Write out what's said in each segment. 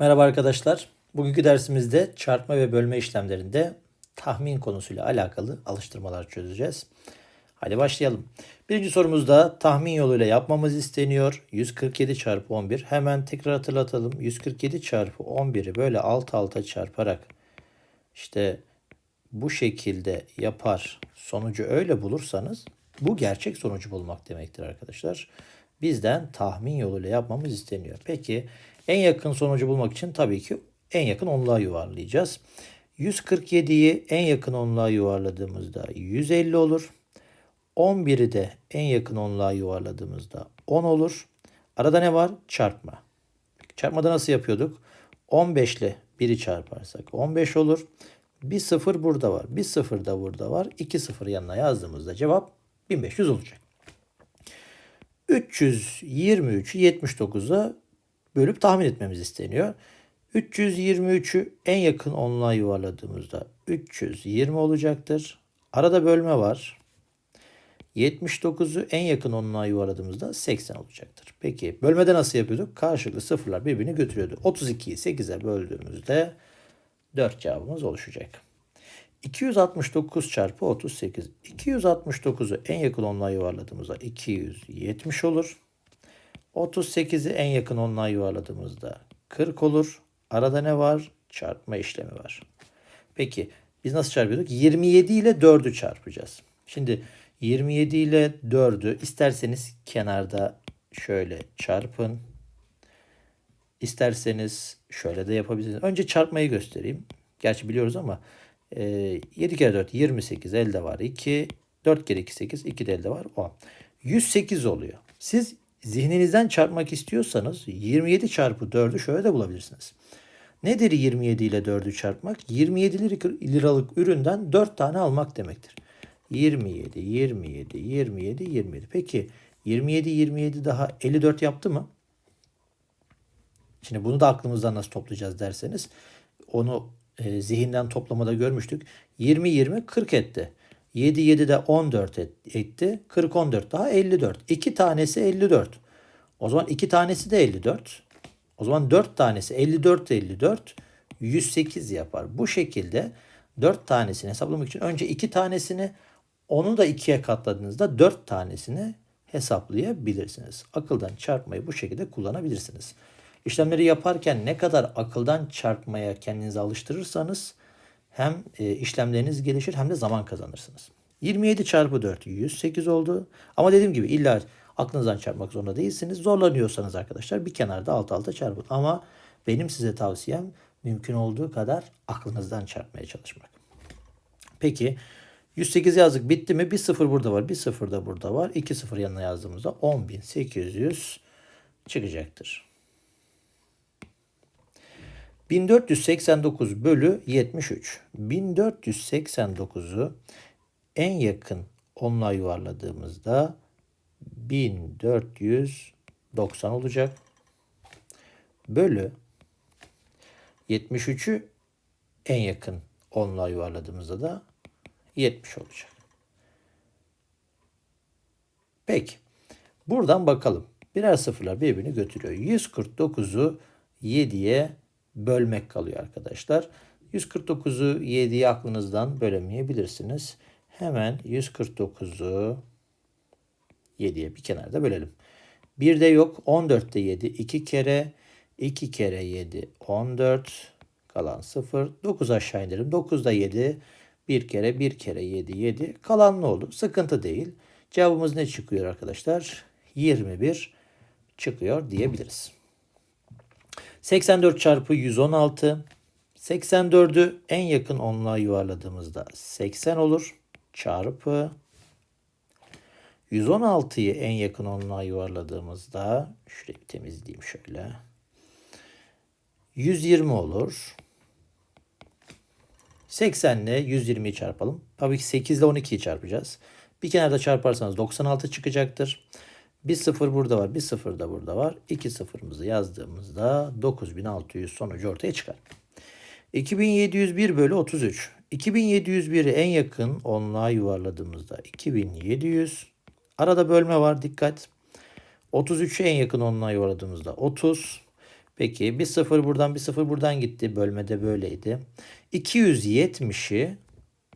Merhaba arkadaşlar. Bugünkü dersimizde çarpma ve bölme işlemlerinde tahmin konusuyla alakalı alıştırmalar çözeceğiz. Hadi başlayalım. Birinci sorumuzda tahmin yoluyla yapmamız isteniyor. 147 çarpı 11. Hemen tekrar hatırlatalım. 147 çarpı 11'i böyle alt alta çarparak işte bu şekilde yapar sonucu öyle bulursanız bu gerçek sonucu bulmak demektir arkadaşlar. Bizden tahmin yoluyla yapmamız isteniyor. Peki en yakın sonucu bulmak için tabii ki en yakın onluğa yuvarlayacağız. 147'yi en yakın onluğa yuvarladığımızda 150 olur. 11'i de en yakın onluğa yuvarladığımızda 10 olur. Arada ne var? Çarpma. Çarpmada nasıl yapıyorduk? 15 ile 1'i çarparsak 15 olur. Bir sıfır burada var. Bir sıfır da burada var. 2 sıfır yanına yazdığımızda cevap 1500 olacak. 323'ü 79'a bölüp tahmin etmemiz isteniyor. 323'ü en yakın onluğa yuvarladığımızda 320 olacaktır. Arada bölme var. 79'u en yakın onluğa yuvarladığımızda 80 olacaktır. Peki bölmede nasıl yapıyorduk? Karşılıklı sıfırlar birbirini götürüyordu. 32'yi 8'e böldüğümüzde 4 cevabımız oluşacak. 269 çarpı 38. 269'u en yakın onluğa yuvarladığımızda 270 olur. 38'i en yakın onluğa yuvarladığımızda 40 olur. Arada ne var? Çarpma işlemi var. Peki biz nasıl çarpıyorduk? 27 ile 4'ü çarpacağız. Şimdi 27 ile 4'ü isterseniz kenarda şöyle çarpın. İsterseniz şöyle de yapabilirsiniz. Önce çarpmayı göstereyim. Gerçi biliyoruz ama e, 7 kere 4 28 elde var 2. 4 kere 2 8 2 de elde var 10. 108 oluyor. Siz zihninizden çarpmak istiyorsanız 27 çarpı 4'ü şöyle de bulabilirsiniz. Nedir 27 ile 4'ü çarpmak? 27 liralık üründen 4 tane almak demektir. 27, 27, 27, 27. Peki 27, 27 daha 54 yaptı mı? Şimdi bunu da aklımızdan nasıl toplayacağız derseniz onu e, zihinden toplamada görmüştük. 20, 20, 40 etti. 7, 7 de 14 et, etti. 40, 14 daha 54. 2 tanesi 54. O zaman 2 tanesi de 54. O zaman 4 tanesi 54 54 108 yapar. Bu şekilde 4 tanesini hesaplamak için önce 2 tanesini onu da 2'ye katladığınızda 4 tanesini hesaplayabilirsiniz. Akıldan çarpmayı bu şekilde kullanabilirsiniz. İşlemleri yaparken ne kadar akıldan çarpmaya kendinizi alıştırırsanız hem e, işlemleriniz gelişir hem de zaman kazanırsınız. 27 çarpı 4 108 oldu. Ama dediğim gibi illa aklınızdan çarpmak zorunda değilsiniz. Zorlanıyorsanız arkadaşlar bir kenarda alt alta çarpın. Ama benim size tavsiyem mümkün olduğu kadar aklınızdan çarpmaya çalışmak. Peki 108 yazdık bitti mi? Bir sıfır burada var. Bir sıfır da burada var. 2 sıfır yanına yazdığımızda 10.800 çıkacaktır. 1489 bölü 73. 1489'u en yakın onluğa yuvarladığımızda 1490 olacak. Bölü 73'ü en yakın onluğa yuvarladığımızda da 70 olacak. Peki. Buradan bakalım. Birer sıfırlar birbirini götürüyor. 149'u 7'ye bölmek kalıyor arkadaşlar. 149'u 7'ye aklınızdan bölemeyebilirsiniz. Hemen 149'u 7'ye bir kenarda bölelim. Bir de yok. 14'te 7 2 kere 2 kere 7 14 kalan 0. 9 aşağı indirim. 9'da 7 bir kere bir kere 7 7 kalan ne oldu? Sıkıntı değil. Cevabımız ne çıkıyor arkadaşlar? 21 çıkıyor diyebiliriz. 84 çarpı 116. 84'ü en yakın onluğa yuvarladığımızda 80 olur. Çarpı 116'yı en yakın onluğa yuvarladığımızda şurayı temizleyeyim şöyle. 120 olur. 80 ile 120'yi çarpalım. Tabii ki 8 ile 12'yi çarpacağız. Bir kenarda çarparsanız 96 çıkacaktır. Bir sıfır burada var, bir sıfır da burada var. İki sıfırımızı yazdığımızda 9600 sonucu ortaya çıkar. 2701 bölü 33. 2701'i en yakın onluğa yuvarladığımızda 2700. Arada bölme var dikkat. 33'ü en yakın onluğa yuvarladığımızda 30. Peki bir sıfır buradan bir sıfır buradan gitti. Bölmede böyleydi. 270'i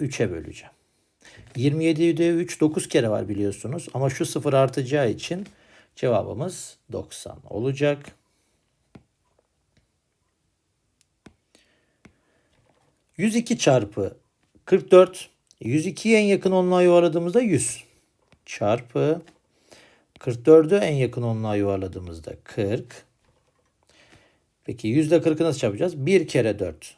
3'e böleceğim. 27'de 3 9 kere var biliyorsunuz. Ama şu sıfır artacağı için cevabımız 90 olacak. ...102 çarpı 44... ...102'ye en yakın onluğa yuvarladığımızda 100... ...çarpı... ...44'ü en yakın onluğa yuvarladığımızda 40... Peki %40'ı nasıl çarpacağız? 1 kere 4.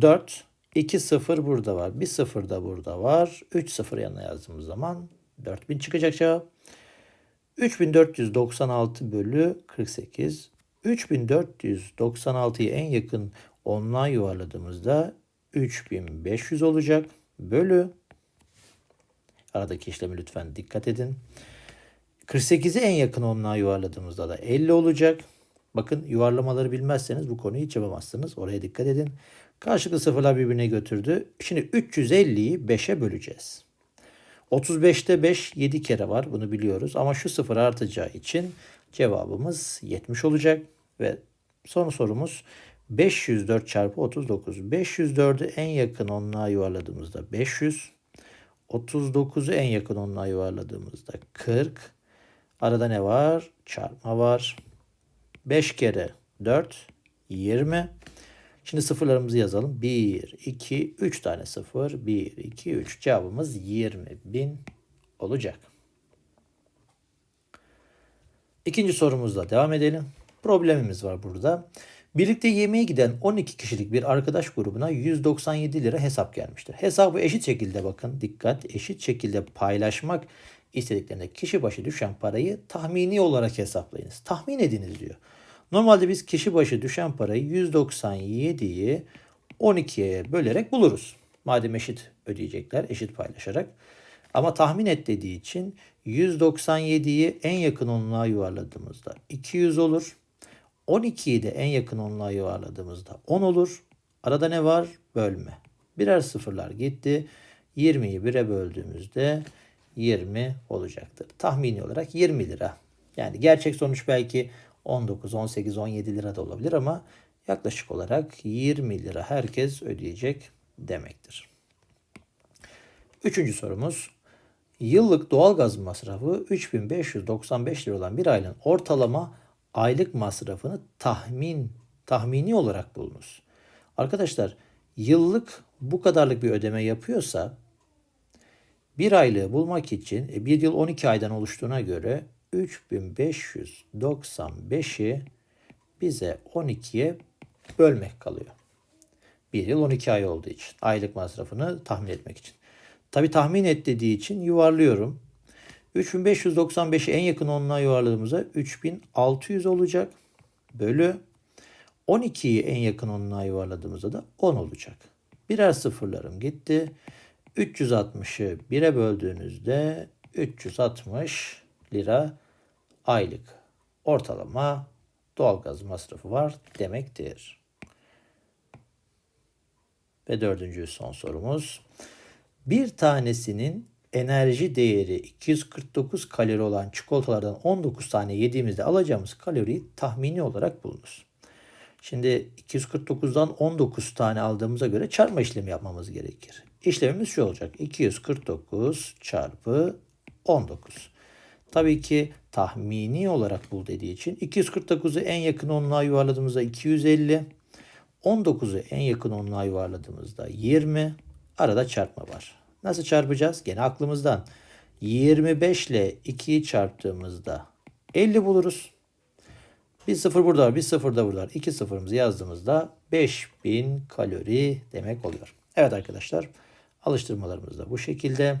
4. 2 0 burada var. 1 0 da burada var. 3 0 yanına yazdığımız zaman 4000 çıkacak cevap. 3496 bölü 48. 3496'yı en yakın onluğa yuvarladığımızda 3500 olacak. Bölü aradaki işlemi lütfen dikkat edin. 48'i en yakın onluğa yuvarladığımızda da 50 olacak. Bakın yuvarlamaları bilmezseniz bu konuyu hiç yapamazsınız. Oraya dikkat edin. Karşılıklı sıfırlar birbirine götürdü. Şimdi 350'yi 5'e böleceğiz. 35'te 5 7 kere var. Bunu biliyoruz. Ama şu sıfır artacağı için cevabımız 70 olacak. Ve son sorumuz 504 çarpı 39. 504'ü en yakın onluğa yuvarladığımızda 500. 39'u en yakın onluğa yuvarladığımızda 40. Arada ne var? Çarpma var. 5 kere 4 20. Şimdi sıfırlarımızı yazalım. 1, 2, 3 tane sıfır. 1, 2, 3. Cevabımız 20.000 olacak. İkinci sorumuzla devam edelim. Problemimiz var burada. Birlikte yemeğe giden 12 kişilik bir arkadaş grubuna 197 lira hesap gelmiştir. Hesabı eşit şekilde bakın dikkat eşit şekilde paylaşmak istediklerinde kişi başı düşen parayı tahmini olarak hesaplayınız. Tahmin ediniz diyor. Normalde biz kişi başı düşen parayı 197'yi 12'ye bölerek buluruz. Madem eşit ödeyecekler, eşit paylaşarak. Ama tahmin et dediği için 197'yi en yakın onluğa yuvarladığımızda 200 olur. 12'yi de en yakın onluğa yuvarladığımızda 10 olur. Arada ne var? Bölme. Birer sıfırlar gitti. 20'yi 1'e böldüğümüzde 20 olacaktır. Tahmini olarak 20 lira. Yani gerçek sonuç belki 19, 18, 17 lira da olabilir ama yaklaşık olarak 20 lira herkes ödeyecek demektir. Üçüncü sorumuz. Yıllık doğalgaz masrafı 3595 lira olan bir ailenin ortalama aylık masrafını tahmin tahmini olarak bulunuz. Arkadaşlar yıllık bu kadarlık bir ödeme yapıyorsa bir aylığı bulmak için e, bir yıl 12 aydan oluştuğuna göre 3595'i bize 12'ye bölmek kalıyor. Bir yıl 12 ay olduğu için. Aylık masrafını tahmin etmek için. Tabi tahmin et dediği için yuvarlıyorum. 3595'i en yakın onluğa yuvarladığımızda 3600 olacak. Bölü 12'yi en yakın onluğa yuvarladığımızda da 10 olacak. Birer sıfırlarım gitti. 360'ı 1'e böldüğünüzde 360 lira aylık ortalama doğalgaz masrafı var demektir. Ve dördüncü son sorumuz. Bir tanesinin enerji değeri 249 kalori olan çikolatalardan 19 tane yediğimizde alacağımız kaloriyi tahmini olarak bulunuz. Şimdi 249'dan 19 tane aldığımıza göre çarpma işlemi yapmamız gerekir. İşlemimiz şu olacak. 249 çarpı 19. Tabii ki tahmini olarak bul dediği için 249'u en yakın onluğa yuvarladığımızda 250. 19'u en yakın onluğa yuvarladığımızda 20. Arada çarpma var. Nasıl çarpacağız? Gene aklımızdan. 25 ile 2'yi çarptığımızda 50 buluruz. Bir sıfır burada var, bir sıfır da burada var. İki sıfırımızı yazdığımızda 5000 kalori demek oluyor. Evet arkadaşlar, alıştırmalarımız da bu şekilde.